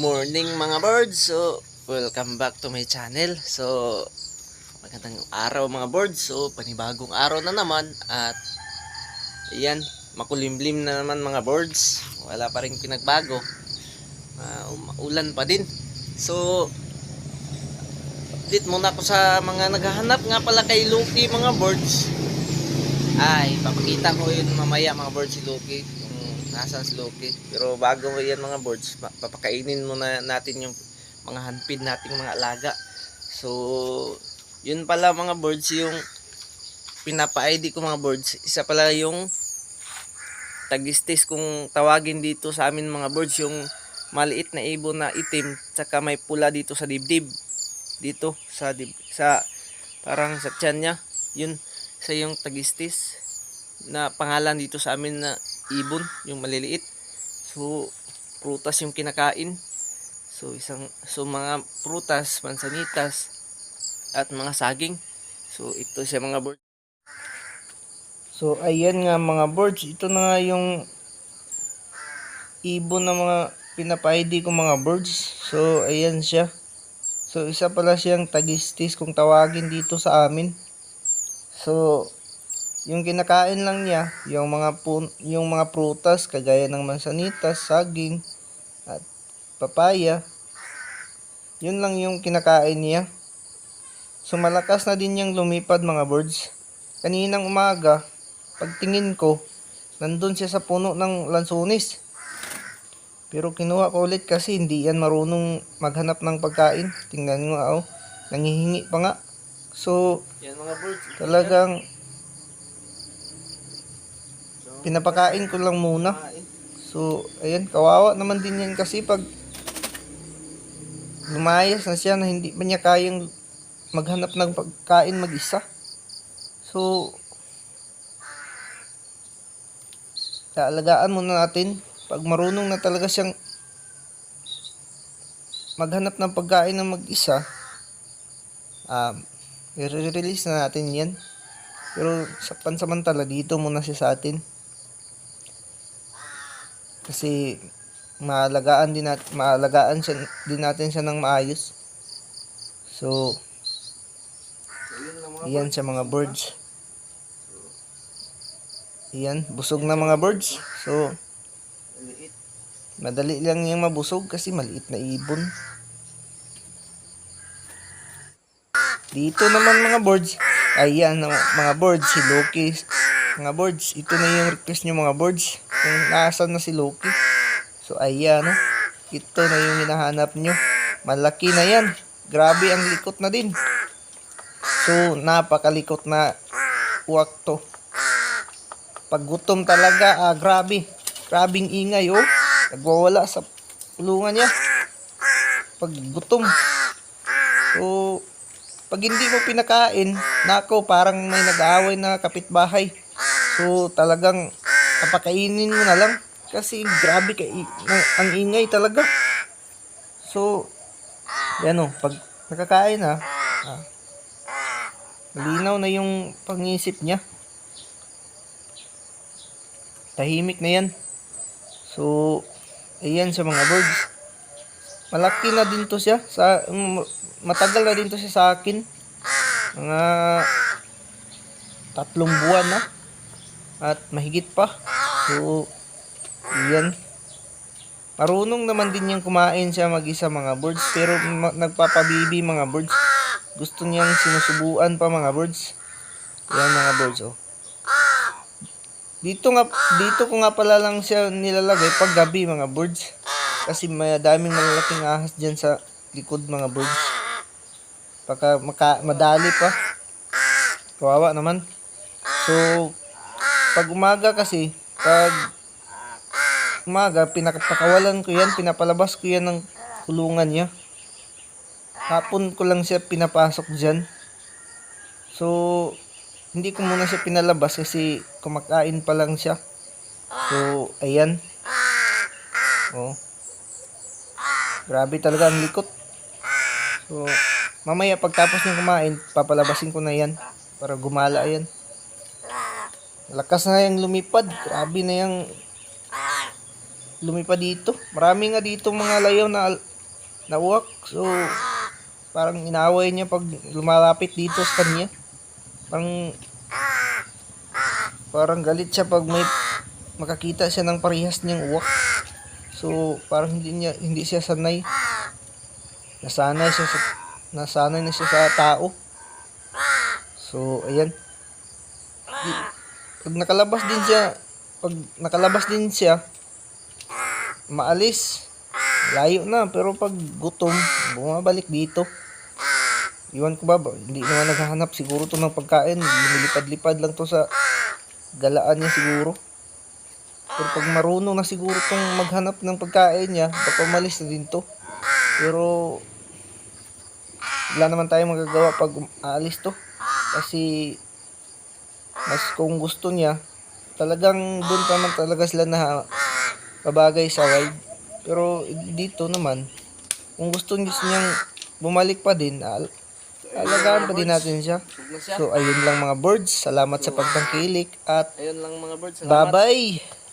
morning mga birds. So, welcome back to my channel. So, magandang araw mga birds. So, panibagong araw na naman at ayan, makulimlim na naman mga birds. Wala pa rin pinagbago. Um- ulan pa din. So, update muna ako sa mga naghahanap nga pala kay Lucky mga birds. Ay, papakita ko yun mamaya mga birds si Loki. Kung nasaan si Loki. Pero bago yan mga birds, pa- papakainin muna natin yung mga hanpid nating mga alaga. So, yun pala mga birds yung pinapa-ID ko mga birds. Isa pala yung tagistis kung tawagin dito sa amin mga birds yung maliit na ibon na itim tsaka may pula dito sa dibdib dito sa dib sa parang sa tiyan niya yun sa yung tagistis na pangalan dito sa amin na ibon, yung maliliit. So, prutas yung kinakain. So, isang so mga prutas, mansanitas at mga saging. So, ito siya mga birds. So, ayan nga mga birds. Ito na nga yung ibon na mga pinapa-ID ko mga birds. So, ayan siya. So, isa pala siyang tagistis kung tawagin dito sa amin. So, yung kinakain lang niya, yung mga pun- yung mga prutas kagaya ng mansanitas, saging at papaya. Yun lang yung kinakain niya. So malakas na din niyang lumipad mga birds. Kaninang umaga, pagtingin ko, nandun siya sa puno ng lansunis. Pero kinuha ko ulit kasi hindi yan marunong maghanap ng pagkain. Tingnan mo oh, nangihingi pa nga. So, Yan mga birds. Talagang pinapakain ko lang muna. So, ayan, kawawa naman din yan kasi pag lumayas na siya na hindi pa niya kayang maghanap ng pagkain mag-isa. So, kaalagaan muna natin. Pag marunong na talaga siyang maghanap ng pagkain ng mag-isa, um, i-release na natin yan. Pero sa pansamantala dito muna siya sa atin. Kasi maalagaan din natin maalagaan siya, din natin siya ng maayos. So, iyan sa mga birds. Iyan, busog na mga birds. So, madali lang yung mabusog kasi maliit na ibon. Dito naman mga birds. Ayan mga birds, si Loki. Mga birds, ito na yung request nyo mga birds. Kung nasaan na si Loki. So ayan, no? ito na yung hinahanap nyo. Malaki na yan. Grabe ang likot na din. So napakalikot na uwak to. Pag gutom talaga, ah, grabe. Grabing ingay, oh. Nagwawala sa pulungan niya. Pag gutom. So, pag hindi mo pinakain, nako, parang may nag-aaway na kapitbahay. So, talagang papakainin mo na lang. Kasi grabe ka, ang ingay talaga. So, yan o, pag nakakain ha, ah, malinaw na yung pangisip niya. Tahimik na yan. So, ayan sa mga birds. Malaki na din to siya. Sa, matagal na din to siya sa akin. Mga tatlong buwan na. At mahigit pa. So, yan. Marunong naman din niyang kumain siya mag-isa mga birds. Pero ma- nagpapabibi mga birds. Gusto niyang sinusubuan pa mga birds. Yan mga birds oh. Dito nga dito ko nga pala lang siya nilalagay pag gabi mga birds. Kasi may daming malalaking ahas diyan sa likod mga birds. Baka maka, madali pa. Kawawa naman. So pag umaga kasi pag umaga pinapakawalan ko yan, pinapalabas ko yan ng kulungan niya. Hapon ko lang siya pinapasok diyan. So hindi ko muna siya pinalabas kasi kumakain pa lang siya. So, ayan. Oh. Grabe talaga ang likot. So, mamaya pagtapos ng kumain, papalabasin ko na yan para gumala yan. Lakas na yung lumipad. Grabe na yung lumipad dito. Marami nga dito mga layaw na nauwak. So, parang inaway niya pag lumalapit dito sa kanya. Parang, parang galit siya pag may makakita siya ng parehas niyang uwak. So, parang hindi niya hindi siya sanay. Nasanay siya sa nasanay na siya sa tao. So, ayan. Di- pag nakalabas din siya, pag nakalabas din siya, maalis. Layo na, pero pag gutom, bumabalik dito. Iwan ko ba, hindi naman naghahanap siguro to ng pagkain. Lumilipad-lipad lang to sa galaan niya siguro. Pero pag marunong na siguro tong maghanap ng pagkain niya, baka umalis na din to. Pero wala naman tayong magagawa pag aalis to. Kasi mas kung gusto niya, talagang doon pa man talaga sila na babagay sa wild. Pero dito naman, kung gusto niya niyang bumalik pa din, al alagaan pa din natin siya. So ayun lang mga birds, salamat sa pagtangkilik at Ayun lang mga birds. Bye-bye!